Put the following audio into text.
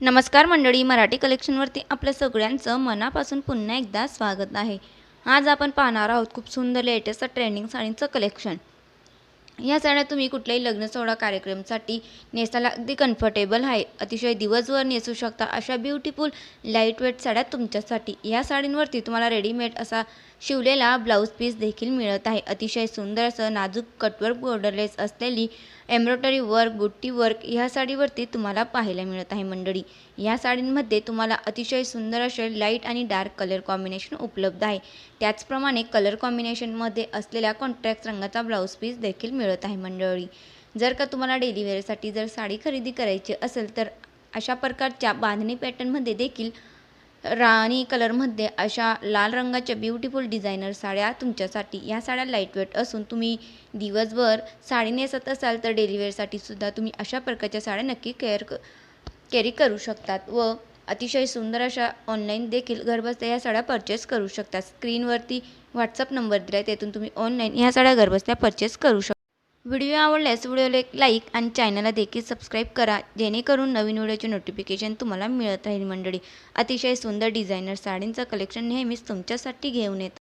नमस्कार मंडळी मराठी कलेक्शनवरती आपल्या सगळ्यांचं मनापासून पुन्हा एकदा स्वागत आहे. आज आपण पाहणार आहोत खूप सुंदर लेटेस्ट ट्रेंडिंग साडींचं कलेक्शन या साड्या तुम्ही कुठल्याही लग्न सोहळा कार्यक्रमसाठी नेसायला अगदी कम्फर्टेबल आहे. अतिशय दिवसभर नेसू शकता अशा ब्युटिफुल लाइट वेट साड्या तुमच्यासाठी. या साडींवरती तुम्हाला रेडीमेड असा शिवलेला ब्लाऊज पीस देखील मिळत आहे. अतिशय सुंदर असं नाजूक कटवर्क बॉर्डरलेस असलेली एम्ब्रॉयडरी वर्क बुट्टी वर्क ह्या साडीवरती तुम्हाला पाहायला मिळत आहे मंडळी. या साडींमध्ये तुम्हाला अतिशय सुंदर असे लाइट आणि डार्क कलर कॉम्बिनेशन उपलब्ध आहे. त्याचप्रमाणे कलर कॉम्बिनेशनमध्ये असलेल्या कॉन्ट्रॅक्ट रंगाचा ब्लाऊज पीस देखील मिळ आहे मंडळी. जर का तुम्हाला डेली वेअरसाठी जर साडी खरेदी करायची असेल तर अशा प्रकारच्या बांधणी पॅटर्नमध्ये देखील राणी कलरमध्ये अशा लाल रंगाच्या ब्युटिफुल डिझायनर साड्या तुमच्यासाठी या साड्या लाईटवेट असून तुम्ही दिवसभर साडी नेसत असाल तर डेली सुद्धा तुम्ही अशा प्रकारच्या साड्या नक्की केअर क कॅरी करू शकतात व अतिशय सुंदर अशा ऑनलाईन देखील घरबसल्या या साड्या परचेस करू शकतात. स्क्रीनवरती व्हॉट्सअप नंबर दिला आहे तेथून तुम्ही ऑनलाईन या साड्या घरबसल्या परचेस करू शकता. व्हिडिओ आवडल्यास व्हिडिओला एक लाईक आणि चॅनलला देखील सबस्क्राईब करा जेणेकरून नवीन व्हिडिओचे नोटिफिकेशन तुम्हाला मिळत राहील मंडळी. अतिशय सुंदर डिझायनर साडींचं कलेक्शन नेहमीच तुमच्यासाठी घेऊन येत